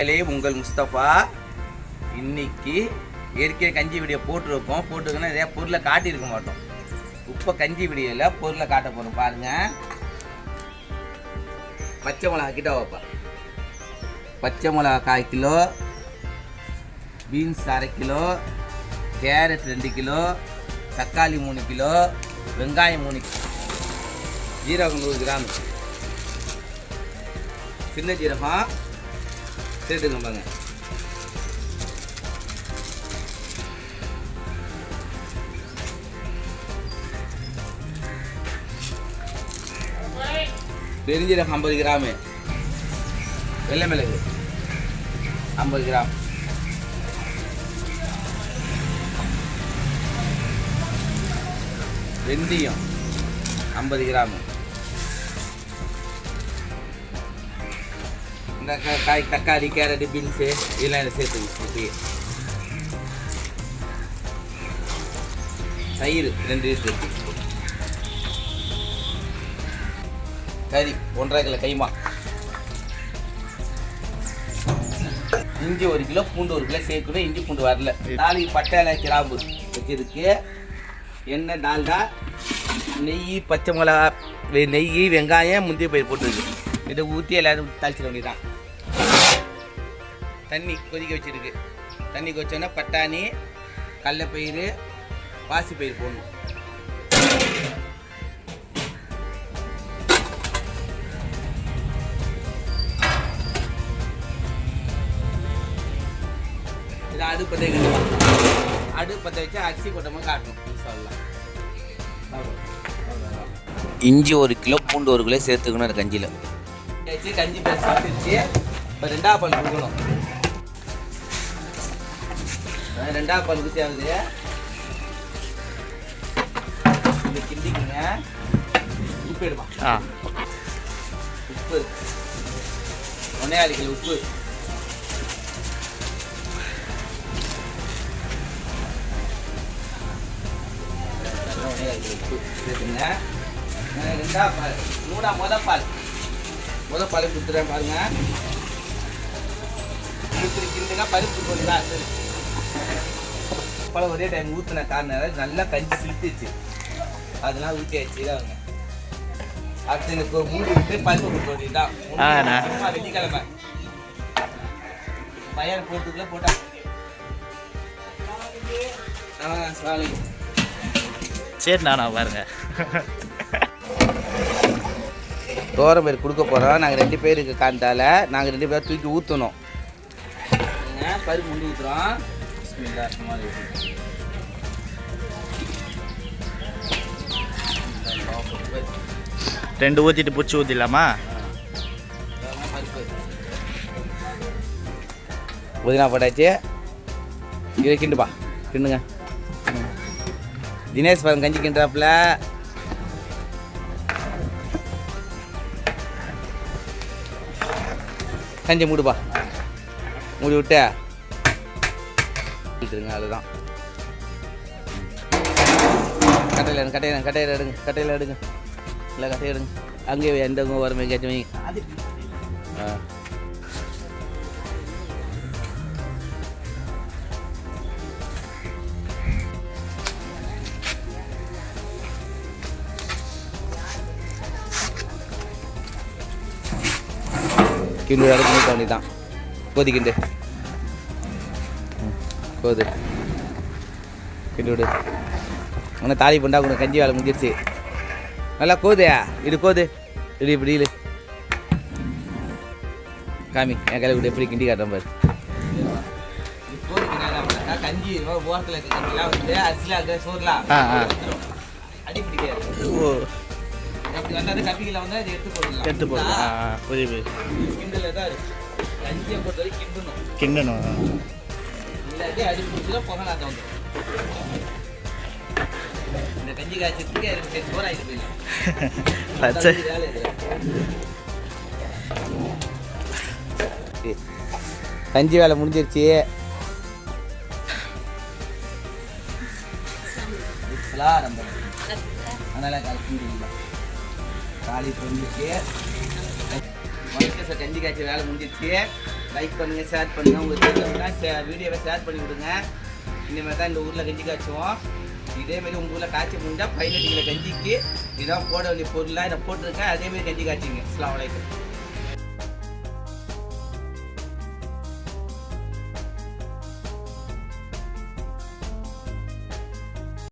உங்கள் முஸ்தபா இன்னைக்கு ஏற்கனவே கஞ்சி வீடியோ போட்டிருக்கோம். போட்டிருக்கோன்னா நிறைய பொருளை காட்டியிருக்க மாட்டோம். இப்போ கஞ்சி வீடியோவில் பொருளை காட்ட போகிறோம் பாருங்க. பச்சை மிளகா கிட்ட வைப்பா பச்சை மிளகா கால் கிலோ பீன்ஸ் அரை கிலோ கேரட் ரெண்டு கிலோ தக்காளி மூணு கிலோ வெங்காயம் மூணு கிலோ. ஜீரகம் நூறு கிராம். சின்ன ஜீரகம் சேர்த்துங்க பாங்க பெருஞ்சீரகம் ஐம்பது கிராமு. வெள்ளை மிளகு ஐம்பது கிராம். வெந்தயம் ஐம்பது கிராமு. காய் தக்காளி கேரட்டு பீன்ஸு இதெல்லாம் இதை சேர்த்து இப்படியே தயிர் ரெண்டு லிட்டர் கறி ஒன்றரை கிலோ கைமா இஞ்சி ஒரு கிலோ பூண்டு ஒரு கிலோ சேர்க்கணும் இஞ்சி பூண்டு வரல தாலி பட்டை கிராம்பு வச்சிருக்கு எண்ணெய் டால்டா நெய் பச்சை மிளகா நெய் வெங்காயம் முந்திய பயிர் போட்டுருக்கு இதை ஊற்றி எல்லாரும் தாளிச்சிட வேண்டியதான் தண்ணி கொதிக்க வச்சிருக்கு. தண்ணி கொதிச்சோன்னா பட்டாணி கடலப்பயிறு பாசிப்பயிர் போடணும். இது அடுப்பத்தை அடுப்பத்தை வச்சு அரிசி கொட்டமாக காட்டணும். சொல்லலாம் இஞ்சி ஒரு கிலோ பூண்டு ஒரு கிலோ சேர்த்துக்கணும் கஞ்சியில். கஞ்சி பேர் சாப்பிட்டுச்சு இப்போ ரெண்டாவது பால் கொடுக்கணும். ரெண்டாவது பால் குத்தி ஆகுது. இது கிண்டிக்குங்க. உப்பு ஆ. உப்பு. ஒன்னே ஆறு கிலோ உப்பு உப்பு. சேர்த்துங்க அஹ் ரெண்டா பால். மூணா முத பால் முத பால் கொடுத்துறேன் பாருங்க. கொடுத்துரு கிண்டுங்க பருப்பு போடுங்க சரி. பழம் ஒரே டைம் ஊற்றின காரணம் நல்லா கஞ்சி சிலுத்துச்சு அதெல்லாம் ஊற்றி வச்சுதாங்க அடுத்து எனக்கு ஒரு மூடி விட்டு பருப்பு ஆண்ணா. சும்மா வெள்ளிக்கிழமை. பையன் போட்டுக்குள்ள போட்டா. ஆ சாலை சரிண்ணா நான் பாருங்க. தோரம் பேர் கொடுக்க போகிறோம் நாங்கள் ரெண்டு பேருக்கு காண்டால நாங்கள் ரெண்டு பேரும் தூக்கி ஊற்றணும் பருப்பு முண்டு ஊற்றுறோம் ரெண்டு ஊற்றிட்டு பிடிச்சி ஊற்றிடலாமா புதினா போட்டாச்சு. இதை கிண்டுப்பா. கிண்டுங்க. தினேஷ் பாருங்க கஞ்சி கிண்டுறாப்புல. கஞ்சி மூடுப்பா. மூடி விட்டு. இழுத்துருங்க அதுதான். கட்டையில் கட்டையில் கட்டையில் எடுங்க கட்டையில் எடுங்க. இல்லை கட்டையில் எடுங்க. அங்கேயே எந்த வரும் எங்கேயாச்சும் வைங்க ஆ. கிண்டு வேலை பண்ணி தான். கொதிக்கிண்டு கிண்டு ம், கோது கிண்டு விடு ஆனால் தாலி பண்ணா உனக்கு கஞ்சி வேலை முடிஞ்சிருச்சு. நல்லா கோதையா இடு கோது. இடு இப்படி இடு. காமி என் கையில் கூட எப்படி கிண்டி காட்டுறேன் பாரு. கஞ்சி ஓரத்தில் இருக்க கஞ்சிலாம் வந்து அரிசிலாம் சோறுலாம் ஆ, ஆ. அடி பிடிக்காது ஓ. அப்படி வந்தாலும் கப்பியில் வந்து அதை எடுத்து போடலாம் எடுத்து புரியுது புரியுது. கிண்டல தான் இருக்கு. கஞ்சியை பொறுத்த வரைக்கும் கிண்டணும் கிண்டணும் அடி புகழாத்த வந்து இந்த கஞ்சி காய்ச்சதுக்கு ரெண்டு சோறு ஆகிட்டு போயிடலாம் பச்சை அதான் வேலை இதுல. சரி. கஞ்சி வேலை முடிஞ்சிருச்சு நம்ம அதனால கலக்கி காலி மணிக்கு கஞ்சி காய்ச்சி வேலை முடிஞ்சிருச்சு லைக் பண்ணுங்கள் ஷேர் பண்ணுங்கள் உங்களுக்கு தெரிஞ்சவங்கன்னா வீடியோவை ஷேர் பண்ணி விடுங்க. இனிமேல் தான் இந்த ஊரில் கஞ்சி காய்ச்சுவோம். இதேமாரி உங்கள் ஊரில் காய்ச்சி முடிஞ்சால் பதினெட்டு கஞ்சிக்கு இதான் போட வேண்டிய பொருளாக இதை போட்டிருக்கேன். அதேமாரி கஞ்சி காய்ச்சிங்க. அஸ்ஸலாமு வலைக்கம்